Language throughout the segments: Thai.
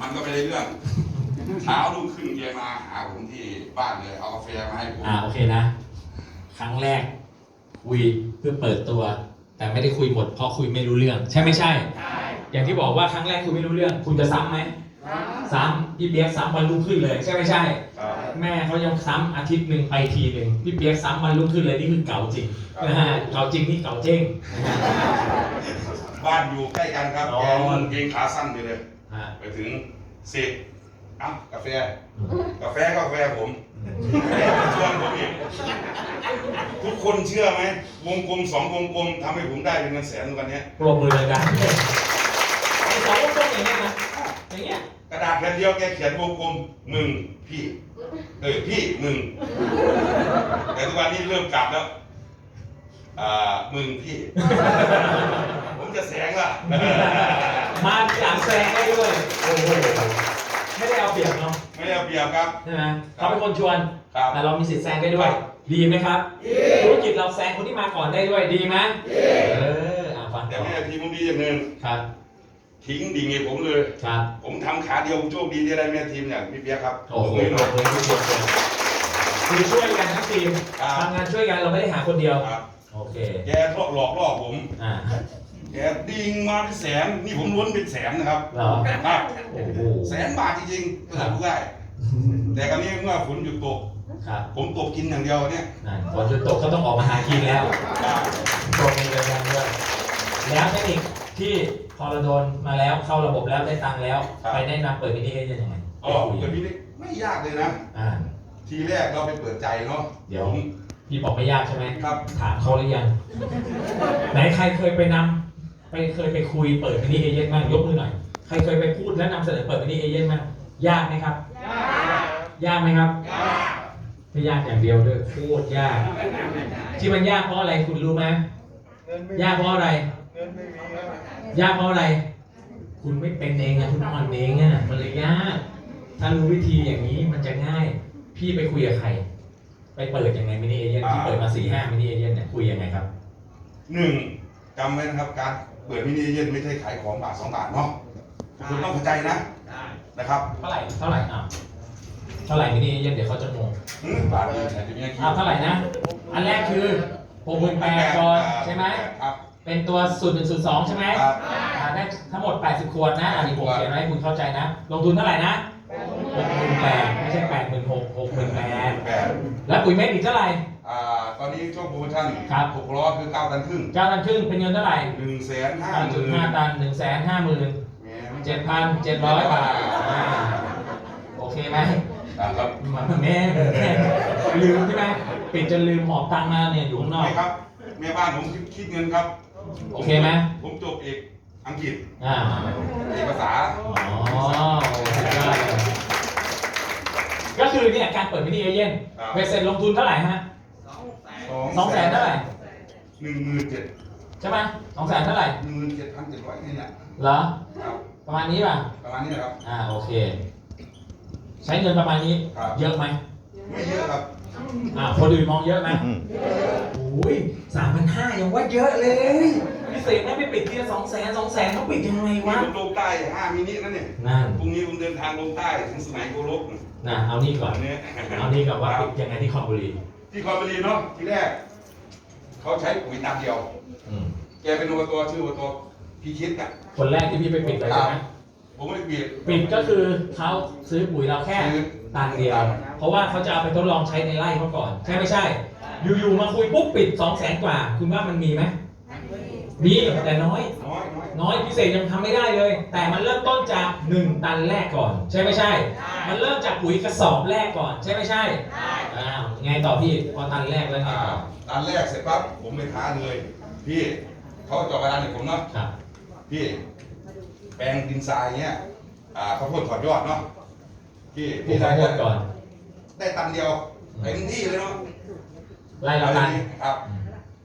มันก็ไม่ได้เรื่อง เช้ารุ่งขึ้นแกมาหาผมที่บ้านเลย เอากาแฟมาให้ผมอ่าโอเคนะ ครั้งแรก คุยเพื่อเปิดตัว แต่ไม่ได้คุยหมดเพราะคุยไม่รู้เรื่อง ใช่ไม่ใช่ อย่างที่บอกว่าครั้งแรกคุยไม่รู้เรื่อง คุณจะซ้ำไหมซ้ำพี่เปียกซ้ำวันรุ่งขึ้นเลย ใช่ไม่ใช่ครับแม่เขายังซ้ำอาทิตย์หนึ่งไปทีหนึ่งพี่เปียกซ้ำวันรุ่งขึ้นเลยนี่คือเก่าจริงนะฮะเก่าจริงนี่เก่าเจ้งนะฮะบ้านอยู่ใกล้กันครับอ๋อแกนุ่งเกงขาสั้นไปเลย ฮะไปถึงเสร็จเอ้ากาแฟ กาแฟกาแฟผมชวนผมอีกทุกคนเชื่อไหมวงกลมสองวงกลมทำให้ผมได้เป็นเงินแสนวันเนี้ยปรบมือเลยนะไอ้สองพวกอย่างเงี้ยนะอย่างเงี้ยกระดาษแผ่นเดียวแกเขียนวงกลมมึงพี่เออพี่มึง แต่ทุกวันนี้เริ่มกลับแล้ว อ่ามึงพี่ ผมจะแสงละ มาจากแซงได้ด้วย โอ้โห ไม่ได้เอาเปรียบเนาะ ไม่ได้เอาเปรียบครับ ใช่ไหมเขาเป็นคนชวน ครับแต่เรามีสิทธิ์แซงได้ด้วย ดีไหมครับ ธุรกิจเราแซงคนที่มาก่อนได้ด้วย ดีไหมเอออะฟังแต่ต่อแม่ทีมผมดีอย่างหนึ่งครับ ทิ้งดิ่งให้ผมเลย ครับ ผมทำขาเดียวผมโชคดีที่ได้แม่ทีมอย่างพี่เปียกครับโอ้โหผมไม่หน่อย ทุกคนคือช่วยกันทั้งทีมครับ ทำงานช่วยกันเราไม่ได้หาคนเดียว ครับ โอเค แกหลอกหลอกล่อผม อ่า แกดิ่งมาเป็นแสนนี่ผมล้วนเป็นแสนนะครับเหรอครับโอ้โหแสนบาทจริงๆเปิดดูได้แต่คราวนี้เมื่อฝนหยุดตก ครับผมตกกินอย่างเดียวเนี่ยนั่นฝนหยุดตกก็ต้องออกมาหากินแล้วครับตรงนี้เลยกันด้วยแล้วเทคนิคที่พอเราโดนมาแล้วเข้าระบบแล้วได้ตังค์แล้ว ไปแนะนำเปิดมินิเอเจนต์ยังไงอ๋อเดี๋ยวนี้ไม่ยากเลยนะ อ่า ทีแรกเราไปเปิดใจเนาะเดี๋ยว ผมพี่บอกไม่ยากใช่ไหมครับ ถามเขาหรือยัง ไหนใครเคยไปนำไป เคยไปคุยเปิดมินิเอเจนต์บ้างยกมือหน่อยใครเคยไปพูดและนำเสนอเปิดมินิเอเจนต์บ้างยากไหมครับ ยากไหมครับไม่ยากอย่างเดียวด้วยโคตรยาก ที่มันยากเพราะอะไรคุณรู้ไหมเงินไม่ยากเพราะอะไรเงินไม่มีครับยากเพราะอะไร คุณไม่เป็นเองอะคุณอ่อนเองอะมันเลยยากถ้ารู้วิธีอย่างนี้มันจะง่าย พี่ไปคุยกับใคร ไปเปิดยังไงมินิเอเจนต์ที่เปิดมาสี่ห้ามินิเอเจนต์เนี่ยคุยยังไงครับหนึ่งจำไว้นะครับการ เปิดมินิเย็นไม่ใช่ขายของบาทสองบาทเนาะคุณต้องเข้าใจนะนะครับเท่าไหร่เท่าไหร่อ้าวเท่าไหร่มินิเอเจนต์เดี๋ยวเขาจะงงหืมบาทนี้แต่จะมีอ้าวเท่าไหร่นะ อันแรกคือหกหมื่นแปดก่อนใช่ไหมครับ เป็นตัวสูตรหนึ่งสูตรสองใช่ไหมครับอ่าได้ทั้งหมด 80 ขวดนะ อันนี้ผมเขียนไว้ให้คุณเข้าใจนะ ลงทุนเท่าไหร่นะหกหมื่นแปดไม่ใช่แปดหมื่นหกหกหมื่นแปดแปดแล้วปุ๋ยเม็ดอีกเท่าไหร่อ่า ตอนนี้ช่วงโปรโมชั่นครับ หกล้อคือเก้าตันครึ่งเก้าตันครึ่งเป็นเงินเท่าไหร่หนึ่งแสนห้าเก้าหจุดมื่นห้าตันหนึ่งแสนห้าหมื่นเจ็ดพันเจ็ดร้อยบาทอ่าโอเคไหมครับแม่แม่ลืมใช่ไหมปิดจนลืมหอบตังค์มาเนี่ยอยู่ข้างนอกไม่ครับแม่บ้านผมคิดคิดเงินครับ โอเคไหมผมจบเอกอังกฤษอ่าเอกภาษาอ๋อสุดยอดเลยก็คือเนี่ยการเปิดมินิเอเย่นครับเบสเสร็จลงทุนเท่าไหร่ฮะ สองแสนเท่าไหร่หนึ่งหมื่นเจ็ดใช่ไหมสองแสนเท่าไหร่หนึ่งหมื่นเจ็ดพันเจ็ดร้อยนี่แหละเหรอครับประมาณนี้ป่ะประมาณนี้นะครับ อ่าโอเค ใช้เงินประมาณนี้ ครับ เยอะไหมไม่เยอะครับอ่าคนอื่นมองเยอะไหมโอ้ยสามพันห้ายังว่าเยอะเลยพิเศษนะไปปิดทีละสองแสนสองแสนต้องปิดยังไงนี่วะผมลงใต้ห้ามินินั่นเนี่ยนั่นพรุ่งนี้ผมเดินทางลงใต้ถึงสุไหงโกลกนะเอานี่ก่อนอันนี้เอานี่ก่อนว่าปิดยังไงที่คลองบุรี ที่คอนบุรีเนาะที่แรก เขาใช้ปุ๋ยตามเดียว อืมแกเป็นอบตชื่ออบตพี่คิดอะคนแรกที่พี่ไปปิดเลยใช่ไหมผมไม่ได้เบียด ปิดก็คือเขาซื้อปุ๋ยเราแค่ตันเดียว เพราะว่าเขาจะเอาไปทดลองใช้ในไร่เขาก่อน ใช่ไม่ใช่ อยู่ๆมาคุยปุ๊บปิด2 0 0แสนกว่า คุณว่ามันมีไหมมีแต่น้อย น้อยน้อยน้อยพิเศษยังทำไม่ได้เลย แต่มันเริ่มต้นจาก 1 ตันแรกก่อน ใช่ไม่ใช่ มันเริ่มจากปุ๋ยกระสอบแรกก่อน ใช่ไม่ใช่ อ้าวไงต่อพี่พอตันแรกแล้วไงอ่าต่อตอนแรกเสร็จปั๊บผมไปท้าเลย พี่เขาเจาะกระดานให้ผมเนาะครับ พี่ แปลงดินทรายเงี้ยอ่าข้าวโพดถอดยอดเนาะพี่ปลูกพี่ข้าวโพดได้ก่อน ได้ตันเดียวเต็มที่เลยเนาะไล่ละตันครับ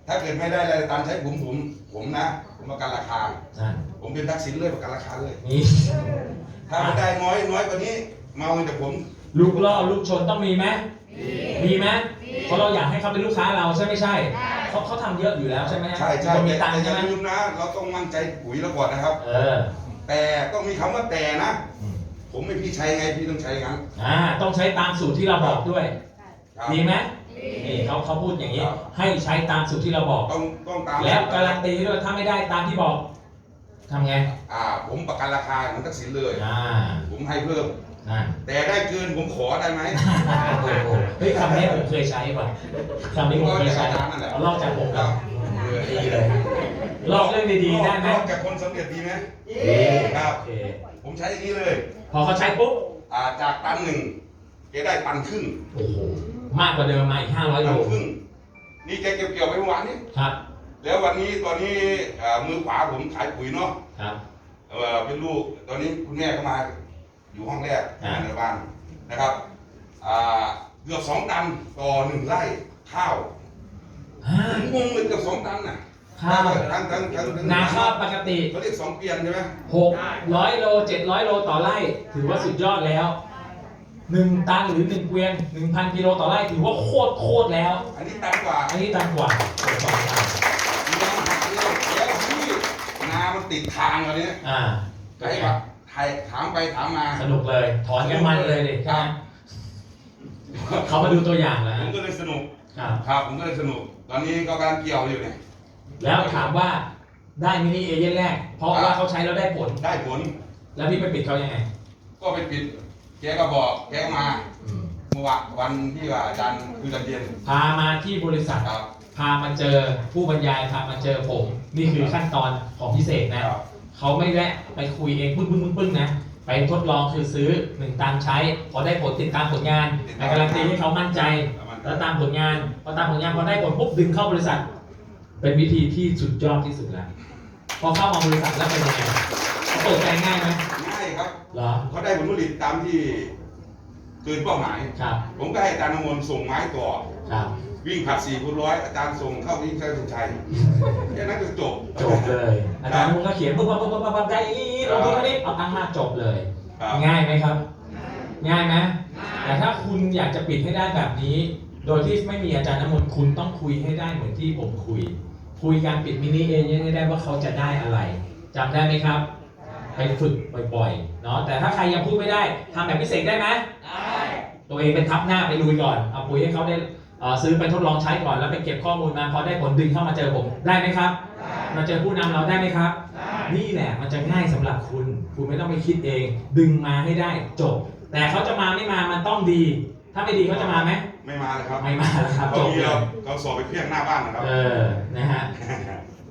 ถ้าเกิดไม่ได้รายตันใช้ผมผมผมนะ ผมประกันราคานั่นผมเป็นทักษิณเลยประกันราคาเลย นี่ ถ้าไม่ได้น้อยน้อยกว่านี้มาเอาเงินจากผม ลูกล่อลูกชนต้องมีไหม มีไหมเพราะเราอยากให้เขาเป็นลูกค้าเราใช่ไม่ใช่เขาเขาทำเยอะอยู่แล้วใช่ไหมใช่ใช่คนมีแต่ตังค์แต่อใช่ย่าไหมลืมนะ เราต้องมั่นใจปุ๋ยเราก่อนนะครับ เออ แต่ต้องมีคำว่าแต่นะอืมผมไม่พี่ใช้ไงพี่ต้องใช้งั้นอ่า ต้องใช้ตามสูตรที่เราบอกด้วย ครับ ดีไหมนี่เขาเขาพูดอย่างนี้ ครับ ให้ใช้ตามสูตรที่เราบอก ต้องต้องตามแล้วการันตีด้วยถ้าไม่ได้ตามที่บอกทำไง อ่า ผมประกันราคาเหมือนทักษิณเลย อ่า ผมให้เพิ่ม นั่นแต่ได้เกินผมขอได้ไหม โอ้โหเฮ้ยคำนี้ผมเคยใช้ป่ะคำนี้ผมเคยใช้ลอกจากอาจารย์นั่นแหละเอาลอกจากผมคครัรับบเออดีเลยลอกเรื่องดีๆได้ไหมลอกจากคนสำเร็จดีไหมดีครับ โอเคผมใช้อย่างนี้เลย พอเขาใช้ปุ๊บอ่าจากตันหนึ่งแกได้ตันครึ่งโอ้โหมากกว่าเดิมมาอีก500โลตันครึ่งนี่แกเก็บเกี่ยวไปเมื่อวานนี้ครับ แล้ววันนี้ตอนนี้อ่ามือขวาผมขายปุ๋ยเนาะครับเออเป็นลูกตอนนี้คุณแม่ก็มา อยู่ห้องแรกอ่า ในบ้านนะครับอ่าเกือบสองตันต่อหนึ่งไร่ข้าวฮ่าผมงงเลยเกือบสองตันน่ะข้าวทั้งทั้งทั้งทั้งนาข้าวปกติเขาเรียกสองเปียนใช่ไหม600โล700โลต่อไร่ ถือว่าสุดยอดแล้ว1ตันหรือ1เกวียน1,000กิโลต่อไร่ถือว่าโคตรโคตรแล้ว อันนี้ตันกว่า อันนี้ตันกว่าโอ้โหตันยังหาเรื่องแล้วที่นามันติดทางอันนี้อ่าใครวะ ใครถามไปถามมาสนุกเลย ถอนกันมันเลยดิครับเขามาดูตัวอย่างแล้วผมก็เลยสนุกครับครับ ผมก็เลยสนุก ตอนนี้ก็กำลังเกี่ยวอยู่เนี่ยแล้วถามว่าได้มินิเอเย่นแรก เพราะว่าเขาใช้แล้วได้ผล ได้ผล แล้วพี่ไปปิดเขายังไง ก็ไปปิดแกก็บอกแกก็มาเมื่อวานวันที่ว่าอาจารย์คือตอนเย็นพามาที่บริษัทครับพามาเจอผู้บรรยายพามาเจอผม นี่คือขั้นตอนของพิเศษนะครับ เขาไม่แวะไปคุยเองปึ้งปึ้งปึ้งปึ้งนะ ไปทดลองคือซื้อหนึ่งตันใช้ พอได้ผลติดตามผลงานไปการันตีให้เขามั่นใจแล้วมันแล้วตามผลงาน พอตามผลงานพอได้ผลปุ๊บดึงเข้าบริษัท เป็นวิธีที่สุดยอดที่สุดแล้ว พอเข้ามาบริษัทแล้วเป็นยังไงเขาเปิดใจง่ายไหมง่ายครับเหรอเขาได้ผลผลิตตามที่เกินเป้าหมาย ครับ ผมก็ให้อาจารย์นมนต์ส่งไม้ต่อ ครับ วิ่งผัดสี่คูณร้อยอาจารย์ส่งเข้าวิ่งชัยสุชัยแค่นั้นก็จบจบเลย อาจารย์มุงก็เขียนปุ๊บปุ๊บปุ๊บปุ๊บปุ๊บได้ลงทุนก็นี้เอาตังค์มาจบเลย ง่ายไหมครับ ง่ายไหมแต่ถ้าคุณอยากจะปิดให้ได้แบบนี้ โดยที่ไม่มีอาจารย์น้ำมนต์คุณต้องคุยให้ได้เหมือนที่ผมคุย คุยการปิดมินิเอเย่นให้ได้ว่าเขาจะได้อะไรจำได้ไหมครับไปฝึกบ่อยๆเนาะแต่ถ้าใครยังพูดไม่ได้ทำแบบพิเศษได้ไหมได้ตัวเองเป็นทับหน้าไปลุยก่อนเอาปุ๋ยให้เขาได้ซื้อไปทดลองใช้ก่อนแล้วไปเก็บข้อมูลมาพอได้ผลดึงเข้ามาเจอผมได้ไหมครับ มาเจอผู้นำเราได้ไหมครับ นี่แหละมันจะง่ายสำหรับคุณ คุณไม่ต้องไปคิดเอง ดึงมาให้ได้จบ แต่เขาจะมาไม่มามันต้องดี ถ้าไม่ดีเขาจะมาไหมไม่มาเลยครับไม่มาแล้วครับเขาจบมีเลเรายเขาสอบไปเพี้ยงหน้าบ้านนะครับเออนะฮะ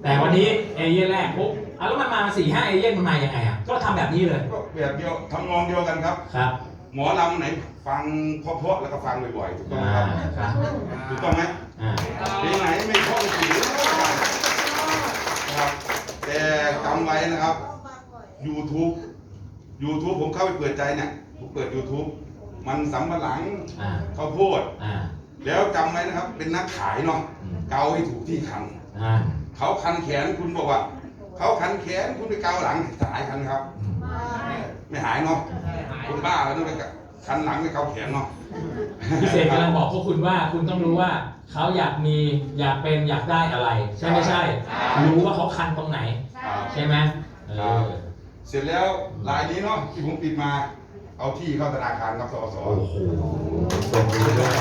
แต่วันนี้เอเย่นแรกปุ๊บเอาแล้วมันมาสี่ห้าเอเย่นมันมายังไงอะก็ทำแบบนี้เลยก็แบบเดียวทำนองเดียวกันครับครับหมอลำไหนฟังเพราะๆแล้วก็ฟังบ่อยๆถูกต้องอ่าไหมครับครับถูกต้องไหมอ่าเพลงไหนไม่เพราะไม่ถูกนะครับ แต่จำไว้นะครับ YouTube YouTube ผมเข้าไปเปิดใจเนี่ยผมเปิด YouTube มันสำปะหลังอ่าข้าวโพด อ่าแล้วจำไว้นะครับ เป็นนักขายเนาะอืมเกาให้ถูกที่คัน อ่าเขาคันแขนคุณบอกว่า เขาคันแขนคุณไปเกาหลังจะหายคันครับอืมไม่หายเนาะคุณบ้าแล้วต้องไป คันหลังไปเกาแขนเนาะพิเศษกำลังบอกพวกคุณว่าคุณต้องรู้ว่าเขาอยากมีอยากเป็นอยากได้อะไร ใช่ไม่ใช่ รู้ว่าเขาคันตรงไหนครับใช่ไหมเออเสร็จแล้วรายนี้เนาะที่ผมติดมา เอาที่เข้าธนาคารกับสสโอ้โหตรงนี้ด้วย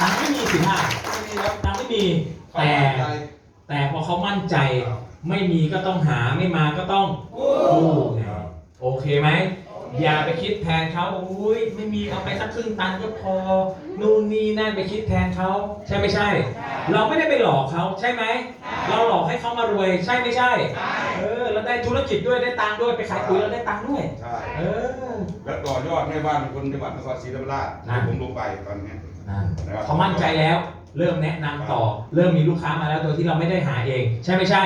ตังค์ไม่มีสิท่าไม่มีครับตังค์ไม่มีเขาแต่มั่นใจแต่พอเขามั่นใจ ไม่มีก็ต้องหาไม่มาก็ต้องกู้ไงโอเคไหม อย่าไปคิดแทนเขาอุ้ยไม่มีเอาไปสักครึ่งตันก็พอ นู่นนี่นั่นไปคิดแทนเขาใช่ไม่ใช่ เราไม่ได้ไปหลอกเขาใช่ไหม เราหลอกให้เขามารวยใช่ไม่ใช่ เออแล้วได้ธุรกิจด้วยได้ตังค์ด้วยไปขายปุ๋ยแล้วได้ตังค์ด้วย ใช่ เออ แล้วต่อยอดแม่บ้านเป็นคนจังหวัดนครศรีธรรมราชนั่นผมลงไปตอนนี้นั่นนะครับ เขามั่นใจแล้ว เริ่มแนะนำต่อ เริ่มมีลูกค้ามาแล้วโดยที่เราไม่ได้หาเอง ใช่ไม่ใช่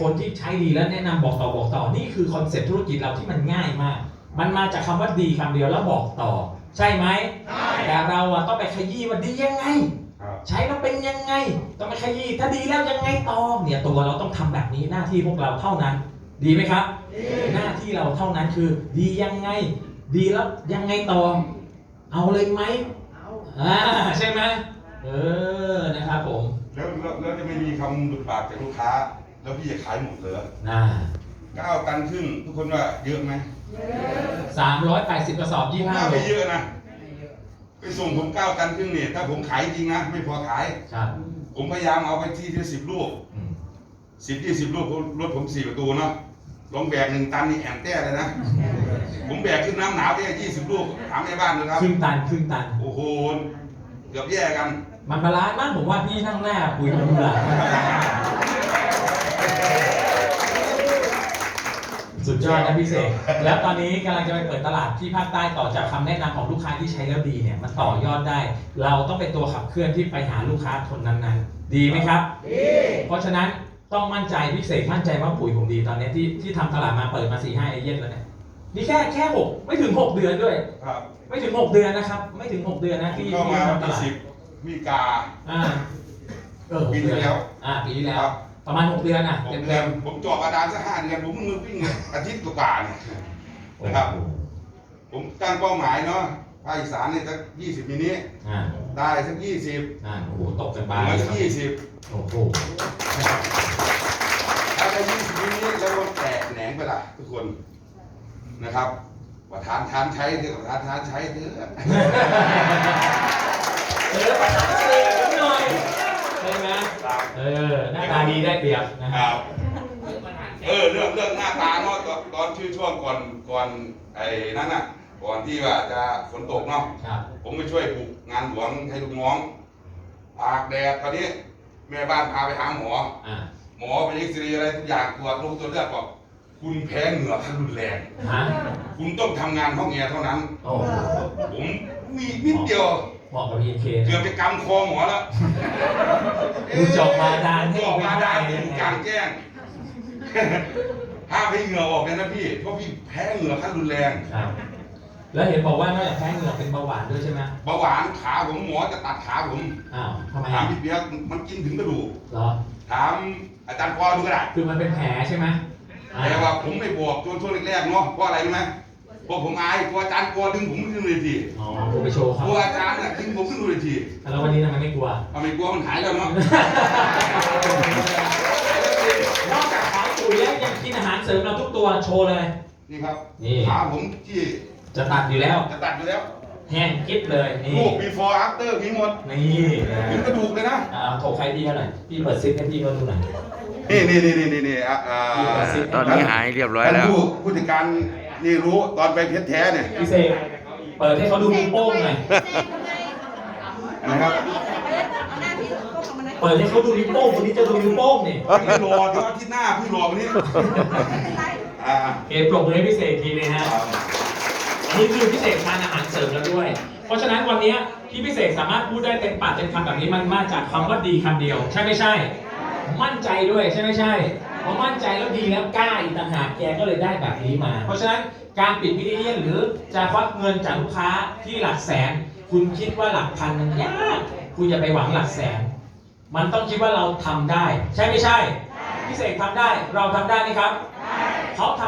คนที่ใช้ดีแล้วแนะนำบอกต่อบอกต่อนี่คือคอนเซ็ปต์ธุรกิจเราที่มันง่ายมาก มันมาจากคำว่าดีคำเดียวแล้วบอกต่อ ใช่ไหมแต่เราอะต้องไปขยี้ว่าดียังไงครับใช้แล้วเป็นยังไง ต้องไปขยี้ถ้าดีแล้วยังไงต่อเนี่ยตัวเราต้องทำแบบนี้หน้าที่พวกเราเท่านั้น ดีไหมครับ หน้าที่เราเท่านั้นคือ ดียังไง ดีแล้วยังไงต่อ เอาเลยไหมอ่าใช่ไหมเออนะครับผมแล้วแล้วแล้วจะไม่มีคำหลุดปากจากลูกค้า แล้วพี่จะขายหมดเหรอน่าเก้าตันครึ่งทุกคนว่าเยอะไหม 380กระสอบ25น่าโลไม่เยอะนะ ไปส่งผมเก้าตันครึ่งเนี่ย ถ้าผมขายจริงนะ ไม่พอขาย ครับผมพยายามเอาไปที่ที่สิบลูกอืมสิบยี่สิบลูกเพราะรถผมสี่ประตูเนาะลองแบกหนึ่งตันนี่แอนแต้เลยนะ ผมแบกขึ้นน้ำหนาวได้ยี่สิบลูกถามในบ้านเลยครับครึ่งตันครึ่งตัน โอ้โหเกือบแย่กัน มันบาลานซ์มากผมว่าพี่นั่งหน้าคุยมันดูหลัง สุดยอดนะพี่เสกแล้วตอนนี้กำลังจะไปเปิดตลาดที่ภาคใต้ต่อจากคำแนะนำของลูกค้าที่ใช้แล้วดีเนี่ยมันต่อยอดได้ เราต้องเป็นตัวขับเคลื่อนที่ไปหาลูกค้าคนนั้นๆ ดีไหมครับดีเพราะฉะนั้นต้องมั่นใจพี่เสกมั่นใจว่าปุ๋ยผมดีตอนนี้ที่ที่ทำตลาดมาเปิดมาสี่ห้าเอเย่นแล้วเนี่ยนี่แค่แค่หกไม่ถึงหกเดือนด้วย ครับไม่ถึงหกเดือนนะครับ ไม่ถึงหกเดือนนะผมที่เข้ามาที่วันทำตที่ลาดสิบมีกา อ่าเออหกปีที่เดือนแล้ว อ่าปีที่แล้วครับ ประมาณหกเดือนอะผมเต็มเดืเต็อนมผมจอบอาดานสักห้าเดือนผมมือวิ่งอาทิตย์กว่าๆเนี่ยนะครับ ผมตั้งเป้าหมายเนาะภาคอีสานเนี่ยสักยี่สิบมินิอ่าได้สักยี่สิบอ่าโอ้โหตกกันเหบานลืเลอยสักยี่สิบโอ้โหถ้าได้ยี่สิบมินิแล้วมันแตกแหนงไปละทุกคนนะครับประธานทานใช้เถอะประธานทานใช้เถอะ เออประธานเสกนิดหน่อยใช่ไหม เออหน้าตาดีได้เปรียบนะคครัรับบ เออเรื่องเรื่องหน้าตาเนาะตอนตอนชื่อช่วงก่อนก่อนไอ้นั่นน่ะ ก่อนที่ว่าจะฝนตกเนาะ ครับ ผมไปช่วยปลูกงานหลวงให้ลูกน้องตากแดดตอนนี้แม่บ้านพาไปหาหมอ อ่าหมอไปเอ็กซเรย์อะไรทุกอย่างตรวจลูกตัวจเลือดบอกคุณแพ้เหงื่อขั้นรุนแรง ฮะคุณต้องทำงานห้องแอร์เท่านั้น โอ้โหผมมีนิดเดียว เหมาะกับพีเคเกือบจะกำคอหมอแล้วคุณจอกบาดาลให้จอกบาดาลไปอยู่กลางแจ้งห้ามให้เหงื่อออกเลยนะพี่ เพราะพี่แพ้เหงื่อขั้นรุนแรงครับแล้วเห็นบอกว่านอกจากแพ้เหงื่อเป็นเบาหวานด้วยใช่ไหมเบาหวานขาผมหมอจะตัดขาผมอ้าวทำไมถามอะพี่เปียกมันกินถึงกระดูกเหรอถามอาจารย์ปอดูก็ได้คือมันเป็นแผลใช่ไหมอ่แต่ว่าผมไม่บอกช่วงช่วงแรกๆเนาะเพราะอะไรรู้ไหมเพราะผมอายกลัวอาจารย์กลัวดึงผมขึ้นเวทีอ๋อผมไปโชว์กเขาลัวอาจารย์น่ะดึงผมขึ้นเวทีแล้ววันนี้ทำไมไม่กลัวทำไมกลัวมันหายแล้วเนาะนอกจากขายปุ๋ยแล้วยังกินอาหารเสริมเราทุกตัวโชว์เลย นี่ครับนี่ ขาผมที่จะตัดอยู่แล้วจะตัดอยู่แล้วแห้งกิ๊บเลยนี่รูป before after มีหมดนี่นะเป็นกระดูกเลยนะอ่าโถใครพี่เขาหน่อยพี่เปิดซิปให้พี่เขาดูหน่อยนี่นี่นี่นี่นี่นี่อ่าอ่าตอนนี้หายเรียบร้อยแล้วท่านผู้ผู้จัดการ นี่รู้ตอนไปเพชรแท้เนี่ยพี่เสกเปิดให้เขาดูนิ้วโป้งหน่อยนะครับเปิดให้เขาดูนิ้วโป้งคนนี้จะดูนิ้วโป้งนี่พี่รอเดี๋ยวอาทิตย์หน้าพี่รอวันนี้อ่าเอปรบมือให้พี่เสกทีเลยฮะนี่คือพิเศษทานอาหารเสริมแล้วด้วย เพราะฉะนั้นวันนี้ที่พิเศษสามารถพูดได้เต็มปากเต็มคำแบบนี้มันมาจากคำว่าดีคำเดียว ใช่ไม่ใช่ มั่นใจด้วยใช่ไม่ใช่ พอมั่นใจแล้วดีแล้วกล้าอีกต่างหากแกก็เลยได้แบบนี้มา เพราะฉะนั้นการปิดมินิเลียนหรือจะควักเงินจากลูกค้าที่หลักแสน คุณคิดว่าหลักพันมันยากคุณอย่าไปหวังหลักแสน มันต้องคิดว่าเราทำได้ ใช่ไม่ใช่ พิเศษทำได้เราทำได้ไหมครับเขาทำ